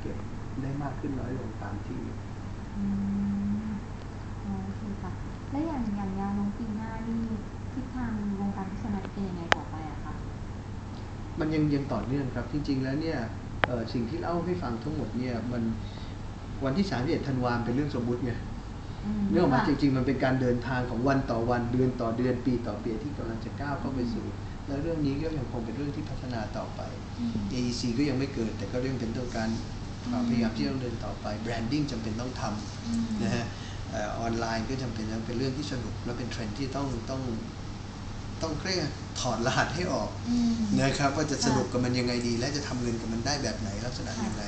เก็บได้มากขึ้นน้อยลงตามที่อืมอ๋อโอเคค่ะ แล้วอย่างอย่างแนวโน้มปีหน้านี่ทิศทางวงการโฆษณาเป็นยังไงต่อไปอะคะมันยังยังต่อเนื่องครับ จริง ๆ แล้วเนี่ยเอ่อสิ่งที่เล่าให้ฟังทั้งหมดเนี่ยมันวันที่31ธันวาคมเป็นเรื่องสมมุติไงมเรื่องออกมาค่ะจริง ๆ มันเป็นการเดินทางของวันต่อวันเดือนต่อเดือนปีต่อปีที่กำลังจะก้าวเข้าไปสู่แล้วเรื่องนี้ก็ยังคงเป็นเรื่องที่พัฒนาต่อไปอืม AEC ก็ยังไม่เกิด แต่ก็เรื่องเป็นต้องการความ พยายามที่ต้องเดินต่อไปแบรนดิ้งจำเป็นต้องทอืมำนะฮะเออออนไลน์ก็จำเป็นต้องเป็นเรื่องที่สนุกและเป็นเทรนด์ที่ต้องต้องต้องเครียกถอดรหัสให้ออกอืมนะครับว่าจะสนุกค่ะกับมันยังไงดี และจะทำเงินกับมันได้แบบไหนลักษณะค่ะยังไง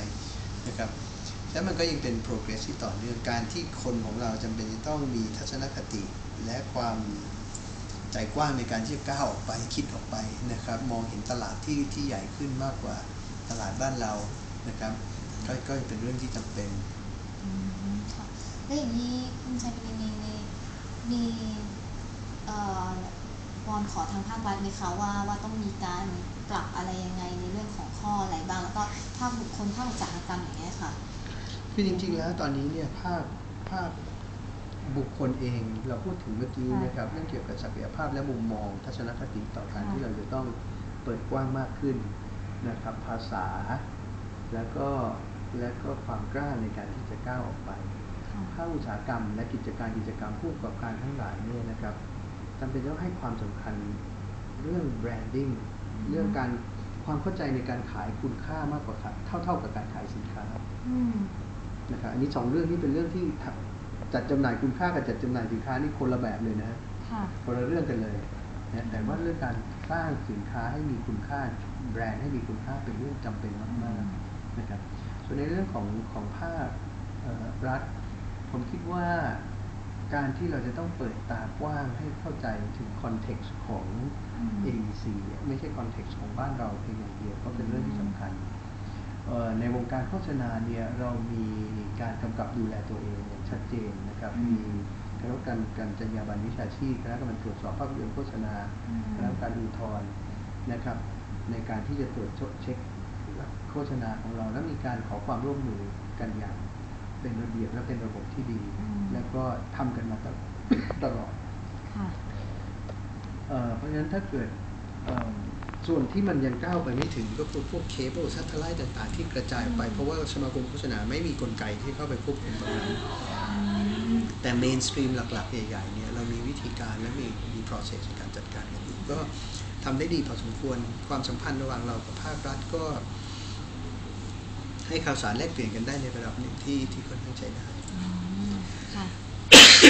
นะครับแล้วมันก็ยังเป็น progress ที่ต่อเนื่องการที่คนของเราจำเป็นจะต้องมีทัศนคติ และความใจกว้างในการที่จะก้าวออกไปคิดออกไปนะครับ มองเห็นตลาดที่ที่ใหญ่ขึ้นมากกว่าตลาดบ้านเรานะครับ ก็ก็เป็นเรื่องที่จำเป็นอืมค่ะแล้วอย่างนี้คุณชัยเป็นมีมีมีเอ่อวอนขอทางภาครัฐไหมคะว่าว่าต้องมีการปรับอะไรยังไงในเรื่องของข้ออะไรบ้าง แล้วก็ภาคบุคคลภาคอุตสาหกรรมอย่างเงี้ยค่ะคือจริงๆแล้วตอนนี้เนี่ยภาคภาคบุคคลเองเราพูดถึงเมื่อกี้ค่ะนะครับเรื่องเกี่ยวกับศักยภาพและมุมมอง ทัศนคติต่อการค่ะที่เราจะต้องเปิดกว้างมากขึ้นนะครับภาษา แล้วก็ และก็ความกล้าในการที่จะก้าวออกไปค่ะภาคอุตสาหกรรม และกิจการกิจกรรมผู้ประกอบการทั้งหลายเนี่ยนะครับจำเป็นต้องให้ความสำคัญเรื่องแบรนดิ้งเรื่องการความเข้าใจในการขายคุณค่ามากกว่าขายเท่าเท่ากับการขายสินค้าอืมนะครับอันนี้สองเรื่องนี้เป็นเรื่องที่ทำจัดจำหน่ายคุณค่ากับจัดจำหน่ายสินค้านี่คนละแบบเลยนะค่ะคนละเรื่องกันเลยนะแต่ว่าเรื่องการสร้างสินค้าให้มีคุณค่าแบรนด์ให้มีคุณค่าเป็นเรื่องจำเป็นมากๆนะครับ ส่วนในเรื่องของของภาคเอ่อรัฐ ผมคิดว่าการที่เราจะต้องเปิดตากว้างให้เข้าใจถึงคอนเท็กซ์ของอืม AEC เนี่ยไม่ใช่คอนเท็กซ์ของบ้านเราเพียงอย่างเดียวก็เป็นเรื่องที่สำคัญเอ่อในวงการโฆษณาเนี่ยเรามีการกำกับดูแลตัวเองอย่างชัดเจนนะครับอืมมีคณะกรรมการการจรรยาบรรณวิชาชีพคณะกรรมการตรวจสอบภาพยนตร์โฆษณาอืมคณะกรรมการอุทธรณ์นะครับ ในการที่จะตรวจเช็ค โฆษณาของเรา และมีการขอความร่วมมือกันอย่าง เป็นระเบียบและเป็นระบบที่ดีอืมแล้วก็ทำกันมาตลอดตลอดค่ะเอ่อเพราะฉะนั้นถ้าเกิดเอิ่มส่วนที่มันยังก้าวไปไม่ถึงก็คือพวกเคเบิลซัตเทไลท์ต่างๆ ที่กระจายออกไปอืมเพราะว่าสมาคมโฆษณาไม่มีกลไกที่เข้าไปควบคุมตรงนั้นอืมแต่เมนสตรีมหลักๆ ใหญ่ๆเนี่ยเรามีวิธีการและมีมี process ในการจัดการกันอยู่ก็ทำได้ดีพอสมควรความสัมพันธ์ระหว่างเรากับภาครัฐก็ ให้ข่าวสารแลกเปลี่ยนกันได้ในระดับหนึ่งที่ที่ค่อนข้างใช้ได้